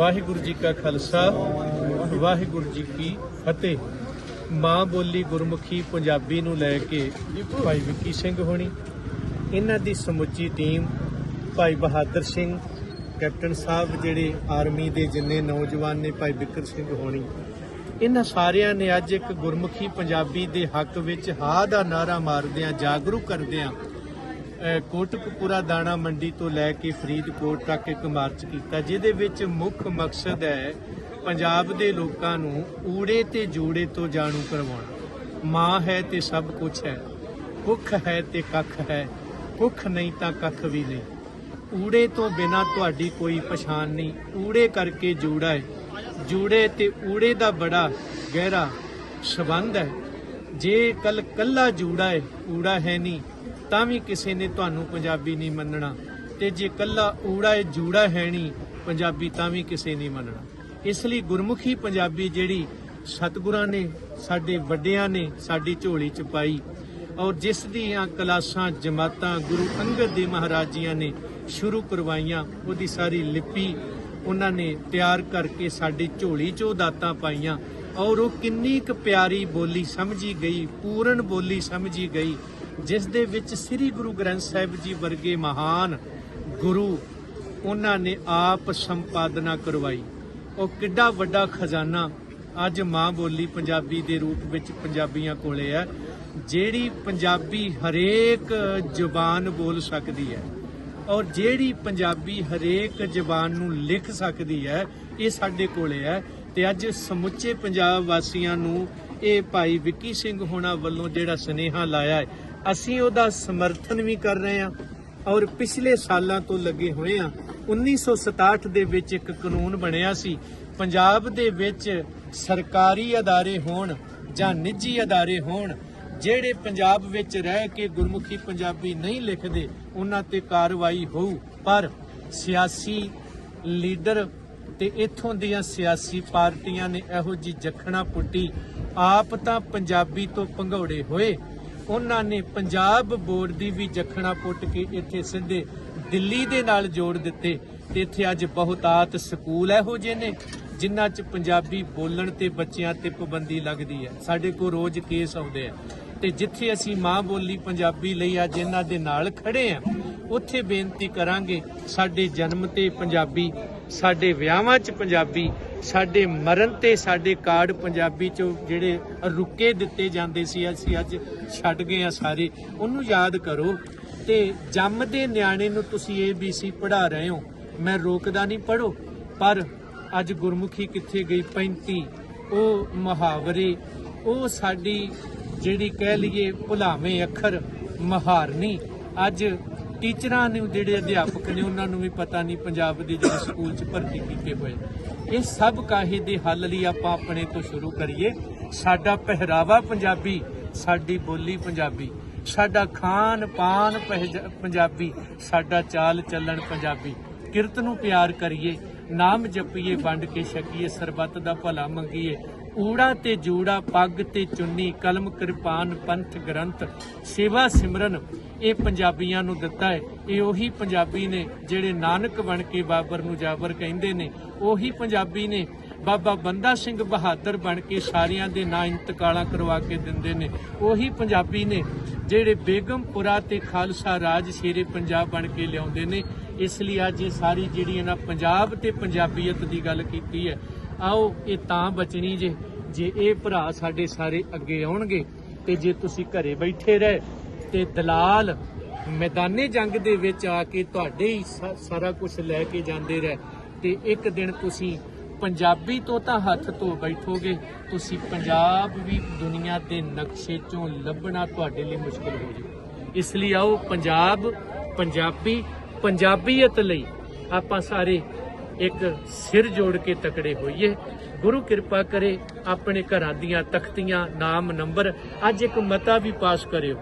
ਵਾਹਿਗੁਰੂ ਜੀ ਕਾ ਖਾਲਸਾ, ਵਾਹਿਗੁਰੂ ਜੀ ਕੀ ਫਤਿਹ। ਮਾਂ ਬੋਲੀ ਗੁਰਮੁਖੀ ਪੰਜਾਬੀ ਨੂੰ ਲੈ ਕੇ ਭਾਈ ਵਿੱਕੀ ਸਿੰਘ ਹੋਣੀ, ਇਹਨਾਂ ਦੀ ਸਮੁੱਚੀ ਟੀਮ, ਭਾਈ ਬਹਾਦਰ ਸਿੰਘ, ਕੈਪਟਨ ਸਾਹਿਬ ਜਿਹੜੇ ਆਰਮੀ ਦੇ ਜਿੰਨੇ ਨੌਜਵਾਨ ਨੇ, ਭਾਈ ਬਿੱਕਰ ਸਿੰਘ ਹੋਣੀ, ਇਹਨਾਂ ਸਾਰਿਆਂ ਨੇ ਅੱਜ ਇੱਕ ਗੁਰਮੁਖੀ ਪੰਜਾਬੀ ਦੇ ਹੱਕ ਵਿੱਚ ਹਾ ਦਾ ਨਾਰਾ ਮਾਰਦਿਆਂ, ਜਾਗਰੂਕ ਕਰਦਿਆਂ ਕੋਟਕਪੂਰਾ ਦਾਣਾ ਮੰਡੀ ਤੋਂ ਲੈ ਕੇ ਫਰੀਦਕੋਟ ਤੱਕ ਇੱਕ ਮਾਰਚ ਕੀਤਾ, ਜਿਹਦੇ ਵਿੱਚ ਮੁੱਖ ਮਕਸਦ ਹੈ ਪੰਜਾਬ ਦੇ ਲੋਕਾਂ ਨੂੰ ਊੜੇ ਤੇ ਜੂੜੇ ਤੋਂ ਜਾਣੂ ਕਰਵਾਉਣਾ। ਮਾਂ ਹੈ ਤੇ ਸਭ ਕੁਝ ਹੈ, ਭੁੱਖ ਹੈ ਤੇ ਕੱਖ ਹੈ, ਭੁੱਖ ਨਹੀਂ ਤਾਂ ਕੱਖ ਵੀ ਨਹੀਂ। ਊੜੇ ਤੋਂ ਬਿਨਾ ਤੁਹਾਡੀ ਕੋਈ ਪਛਾਣ ਨਹੀਂ, ਊੜੇ ਕਰਕੇ ਜੂੜਾ ਹੈ। ਜੂੜੇ ਤੇ ਊੜੇ ਦਾ ਬੜਾ ਗਹਿਰਾ ਸਬੰਧ ਹੈ। ਜੇ ਕੱਲ ਕੱਲਾ ਜੂੜਾ ਹੈ, ਊੜਾ ਹੈ ਨਹੀਂ ਤਾਂ ਵੀ ਕਿਸੇ ਨੇ ਤੁਹਾਨੂੰ ਪੰਜਾਬੀ ਨਹੀਂ ਮੰਨਣਾ। ਤੇ ਜੇ ਕੱਲਾ ਊੜਾ ਏ ਜੂੜਾ ਹੈ ਨਹੀਂ ਪੰਜਾਬੀ ਤਾਂ ਵੀ ਕਿਸੇ ਨਹੀਂ ਮੰਨਣਾ। ਇਸ ਲਈ ਗੁਰਮੁਖੀ ਪੰਜਾਬੀ ਜਿਹੜੀ ਸਤਿਗੁਰਾਂ ਨੇ, ਸਾਡੇ ਵੱਡਿਆਂ ਨੇ ਸਾਡੀ ਝੋਲੀ ਚ ਪਾਈ ਔਰ ਜਿਸ ਦੀਆਂ ਕਲਾਸਾਂ, ਜਮਾਤਾਂ ਗੁਰੂ ਅੰਗਦ ਦੇਵ ਮਹਾਰਾਜ ਜੀਆਂ ਨੇ ਸ਼ੁਰੂ ਕਰਵਾਈਆਂ, ਉਹਦੀ ਸਾਰੀ ਲਿਪੀ ਉਹਨਾਂ ਨੇ ਤਿਆਰ ਕਰਕੇ ਸਾਡੀ ਝੋਲੀ 'ਚੋਂ ਦਾਤਾਂ ਪਾਈਆਂ ਔਰ ਉਹ ਕਿੰਨੀ ਕੁ ਪਿਆਰੀ ਬੋਲੀ ਸਮਝੀ ਗਈ, ਪੂਰਨ ਬੋਲੀ ਸਮਝੀ ਗਈ ਜਿਸ ਦੇ ਵਿੱਚ ਸ੍ਰੀ ਗੁਰੂ ਗ੍ਰੰਥ ਸਾਹਿਬ ਜੀ ਵਰਗੇ ਮਹਾਨ ਗੁਰੂ ਉਹਨਾਂ ਨੇ ਆਪ ਸੰਪਾਦਨਾ ਕਰਵਾਈ। ਉਹ ਕਿੱਡਾ ਵੱਡਾ ਖਜ਼ਾਨਾ ਅੱਜ ਮਾਂ ਬੋਲੀ ਪੰਜਾਬੀ ਦੇ ਰੂਪ ਵਿੱਚ ਪੰਜਾਬੀਆਂ ਕੋਲੇ ਹੈ, ਜਿਹੜੀ ਪੰਜਾਬੀ ਹਰੇਕ ਜ਼ੁਬਾਨ ਬੋਲ ਸਕਦੀ ਹੈ ਔਰ ਜਿਹੜੀ ਪੰਜਾਬੀ ਹਰੇਕ ਜ਼ਬਾਨ ਨੂੰ ਲਿਖ ਸਕਦੀ ਹੈ, ਇਹ ਸਾਡੇ ਕੋਲੇ ਹੈ। ਤੇ ਅੱਜ ਸਮੁੱਚੇ ਪੰਜਾਬ ਵਾਸੀਆਂ ਨੂੰ ਇਹ ਭਾਈ ਵਿੱਕੀ ਸਿੰਘ ਹੋਣਾ ਵੱਲੋਂ ਜਿਹੜਾ ਸਨੇਹਾ ਲਾਇਆ ਹੈ ਅਸੀਂ ਉਹਦਾ ਸਮਰਥਨ ਵੀ ਕਰ ਰਹੇ ਹਾਂ ਔਰ ਪਿਛਲੇ ਸਾਲਾਂ ਤੋਂ ਲੱਗੇ ਹੋਏ ਹਾਂ। 1967 ਦੇ ਵਿੱਚ ਇੱਕ ਕਾਨੂੰਨ ਬਣਿਆ ਸੀ। ਪੰਜਾਬ ਦੇ ਵਿੱਚ ਸਰਕਾਰੀ ਅਦਾਰੇ ਹੋਣ ਜਾਂ ਨਿੱਜੀ ਅਦਾਰੇ ਹੋਣ, ਜਿਹੜੇ ਪੰਜਾਬ ਵਿੱਚ ਰਹਿ ਕੇ ਗੁਰਮੁਖੀ ਪੰਜਾਬੀ ਨਹੀਂ ਲਿਖਦੇ, ਉਹਨਾਂ ਤੇ ਕਾਰਵਾਈ ਹੋਊ। ਪਰ ਸਿਆਸੀ ਲੀਡਰ ਤੇ ਇਥੋਂ ਦੀਆਂ ਸਿਆਸੀ ਪਾਰਟੀਆਂ ਨੇ ਇਹੋ ਜੀ ਜਖਣਾ ਪੁੱਟੀ। ਆਪ ਤਾਂ ਪੰਜਾਬੀ ਤੋਂ ਭੰਗੌੜੇ ਹੋਏ। ਉਹਨਾਂ ਨੇ ਪੰਜਾਬ ਬੋਰਡ ਦੀ ਵੀ ਜਖਣਾ ਪੁੱਟ ਕੇ ਇੱਥੇ ਸਿੱਧੇ ਦਿੱਲੀ ਦੇ ਨਾਲ ਜੋੜ ਦਿੱਤੇ ਤੇ ਇੱਥੇ ਅੱਜ ਬਹੁਤਾਤ ਸਕੂਲ ਇਹੋ ਜਿਹੇ ਨੇ ਜਿਨ੍ਹਾਂ 'ਚ ਪੰਜਾਬੀ ਬੋਲਣ ਤੇ ਬੱਚਿਆਂ ਤੇ ਪਾਬੰਦੀ ਲੱਗਦੀ ਹੈ। ਸਾਡੇ ਕੋਲ ਰੋਜ਼ ਕੇਸ ਆਉਂਦੇ ਆ ਤੇ ਜਿੱਥੇ ਅਸੀਂ ਮਾਂ ਬੋਲੀ ਪੰਜਾਬੀ ਲਈ ਅੱਜ ਇਹਨਾਂ ਦੇ ਨਾਲ ਖੜੇ ਆ, ਉੱਥੇ ਬੇਨਤੀ ਕਰਾਂਗੇ ਸਾਡੇ ਜਨਮ ਤੇ ਪੰਜਾਬੀ, ਸਾਡੇ ਵਿਆਹਾਂ 'ਚ ਪੰਜਾਬੀ ਸਾਡੇ ਮਰਨ ਤੇ ਸਾਡੇ ਕਾਰਡ ਪੰਜਾਬੀ 'ਚੋਂ ਜਿਹੜੇ ਰੁਕੇ ਦਿੱਤੇ ਜਾਂਦੇ ਸੀ, ਅਸੀਂ ਅੱਜ ਛੱਡ ਗਏ ਆ ਸਾਰੇ। ਉਹਨੂੰ ਯਾਦ ਕਰੋ ਤੇ ਜੰਮਦੇ ਨਿਆਣੇ ਨੂੰ ਤੁਸੀਂ ABC ਪੜ੍ਹਾ ਰਹੇ ਹੋ। ਮੈਂ ਰੋਕਦਾ ਨਹੀਂ ਪੜੋ ਪਰ ਅੱਜ ਗੁਰਮੁਖੀ ਕਿੱਥੇ ਗਈ? 35 ਉਹ ਮੁਹਾਵਰੇ, ਉਹ ਸਾਡੀ ਜਿਹੜੀ ਕਹਿ ਲਈਏ ਭੁਲਾਵੇਂ ਅੱਖਰ, ਮਹਾਰਨੀ। ਅੱਜ ਟੀਚਰਾਂ ਨੂੰ ਜਿਹੜੇ ਅਧਿਆਪਕ ਨੇ, ਉਹਨਾਂ ਨੂੰ ਵੀ ਪਤਾ ਨਹੀਂ ਪੰਜਾਬ ਦੇ ਜਿਹੜੇ ਸਕੂਲ 'ਚ ਭਰਤੀ ਕੀਤੇ ਹੋਏ। ਇਹ ਸਭ ਕਾਹੇ ਦੇ ਹੱਲ ਲਈ ਆਪਾਂ ਆਪਣੇ ਤੋਂ ਸ਼ੁਰੂ ਕਰੀਏ। ਸਾਡਾ ਪਹਿਰਾਵਾ ਪੰਜਾਬੀ, ਸਾਡੀ ਬੋਲੀ ਪੰਜਾਬੀ, ਸਾਡਾ ਖਾਨ ਪਾਨ ਪਹਿਜ- ਪੰਜਾਬੀ, ਸਾਡਾ ਚਾਲ ਚੱਲਣ ਪੰਜਾਬੀ। ਕਿਰਤ ਨੂੰ ਪਿਆਰ ਕਰੀਏ, ਨਾਮ ਜਪੀਏ, ਵੰਡ ਕੇ ਛਕੀਏ, ਸਰਬੱਤ ਦਾ ਭਲਾ ਮੰਗੀਏ। ਊੜਾ ਤੇ ਜੂੜਾ, ਪੱਗ ਤੇ ਚੁੰਨੀ, ਕਲਮ ਕਿਰਪਾਨ, ਪੰਥ ਗ੍ਰੰਥ, ਸੇਵਾ ਸਿਮਰਨ ਇਹ ਪੰਜਾਬੀਆਂ ਨੂੰ ਦਿੱਤਾ ਹੈ। ਇਹ ਉਹੀ ਪੰਜਾਬੀ ਨੇ ਜਿਹੜੇ ਨਾਨਕ ਬਣ ਕੇ ਬਾਬਰ ਨੂੰ ਜਾਬਰ ਕਹਿੰਦੇ ਨੇ। ਉਹੀ ਪੰਜਾਬੀ ਨੇ ਬਾਬਾ ਬੰਦਾ ਸਿੰਘ ਬਹਾਦਰ ਬਣ ਕੇ ਸਾਰਿਆਂ ਦੇ ਨਾਂ ਇੰਤਕਾਲਾਂ ਕਰਵਾ ਕੇ ਦਿੰਦੇ ਨੇ। ਉਹੀ ਪੰਜਾਬੀ ਨੇ ਜਿਹੜੇ ਬੇਗਮਪੁਰਾ ਤੇ ਖਾਲਸਾ ਰਾਜ ਸ਼ੇਰੇ ਪੰਜਾਬ ਬਣ ਕੇ ਲਿਆਉਂਦੇ ਨੇ। ਇਸ ਲਈ ਅੱਜ ਇਹ ਸਾਰੀ ਜਿਹੜੀ ਇਹਨਾਂ ਪੰਜਾਬ ਤੇ ਪੰਜਾਬੀਅਤ ਦੀ ਗੱਲ ਕੀਤੀ ਹੈ, ਆਓ ਇਹ ਤਾਂ ਬਚਣੀ ਜੇ ਜੇ ਇਹ ਭਰਾ ਸਾਡੇ ਸਾਰੇ ਅੱਗੇ ਆਉਣਗੇ ਤੇ ਜੇ ਤੁਸੀਂ ਘਰੇ ਬੈਠੇ ਰਹੇ ਤੇ ਦਲਾਲ ਮੈਦਾਨੇ ਜੰਗ ਦੇ ਵਿੱਚ ਆ ਕੇ ਤੁਹਾਡੇ ਹੀ ਸਾਰਾ ਕੁਝ ਲੈ ਕੇ ਜਾਂਦੇ ਰਹੇ। ਤੇ ਇੱਕ ਦਿਨ ਤੁਸੀਂ ਪੰਜਾਬੀ ਤੋਂ ਤਾਂ ਹੱਥ ਧੋ ਬੈਠੋਗੇ, ਤੁਸੀਂ ਪੰਜਾਬ ਵੀ ਦੁਨੀਆ ਦੇ ਨਕਸ਼ੇ ਚੋਂ ਲੱਭਣਾ ਤੁਹਾਡੇ ਲਈ ਮੁਸ਼ਕਲ ਹੋ ਜਾਊ। ਇਸ ਲਈ ਆਓ ਪੰਜਾਬ, ਪੰਜਾਬੀ, ਪੰਜਾਬੀਅਤ ਲਈ ਆਪਾਂ ਸਾਰੇ ਇੱਕ ਸਿਰ ਜੋੜ ਕੇ ਤਕੜੇ ਹੋਈਏ। ਗੁਰੂ ਕਿਰਪਾ ਕਰੇ ਆਪਣੇ ਘਰਾਂ ਦੀਆਂ ਤਖਤੀਆਂ, ਨਾਮ, ਨੰਬਰ ਅੱਜ ਇੱਕ ਮਤਾ ਵੀ ਪਾਸ ਕਰਿਓ।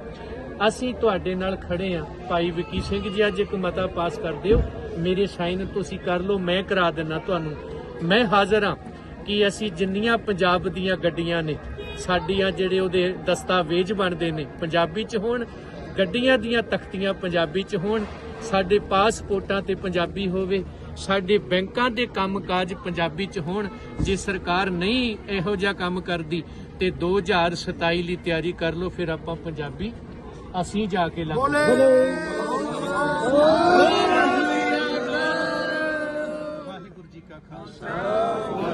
ਅਸੀਂ ਤੁਹਾਡੇ ਨਾਲ ਖੜੇ ਆ ਭਾਈ ਵਿਕੀ ਸਿੰਘ ਜੀ, ਅੱਜ ਇੱਕ ਮਤਾ ਪਾਸ ਕਰ ਦਿਓ। ਮੇਰੇ ਸਾਈਨ ਤੁਸੀਂ ਕਰ ਲਓ, ਮੈਂ ਕਰਾ ਦਿੰਨਾ ਤੁਹਾਨੂੰ। ਮੈਂ ਹਾਜ਼ਰ ਹਾਂ ਕਿ ਅਸੀਂ ਜਿੰਨੀਆਂ ਪੰਜਾਬ ਦੀਆਂ ਗੱਡੀਆਂ ਨੇ, ਸਾਡੀਆਂ ਜਿਹੜੇ ਉਹਦੇ ਦਸਤਾਵੇਜ਼ ਬਣਦੇ ਨੇ, ਪੰਜਾਬੀ ਚ ਹੋਣ, ਗੱਡੀਆਂ ਦੀਆਂ ਤਖਤੀਆਂ ਪੰਜਾਬੀ ਚ ਹੋਣ, ਸਾਡੇ ਪਾਸਪੋਰਟਾਂ ਤੇ ਪੰਜਾਬੀ ਹੋਵੇ, ਸਾਡੇ ਬੈਂਕਾਂ ਦੇ ਕੰਮਕਾਜ ਪੰਜਾਬੀ ਚ ਹੋਣ, ਜੇ ਸਰਕਾਰ ਨਹੀਂ ਇਹੋ ਜਿਹਾ ਕੰਮ ਕਰਦੀ, ਤੇ 2027 ਲਈ ਤਿਆਰੀ ਕਰ ਲਓ, ਫਿਰ ਆਪਾਂ ਪੰਜਾਬੀ ਅਸੀਂ ਜਾ ਕੇ ਲੱਗ ਵਾਹਿਗੁਰੂ ਜੀ ਕਾ ਖਾਲਸਾ।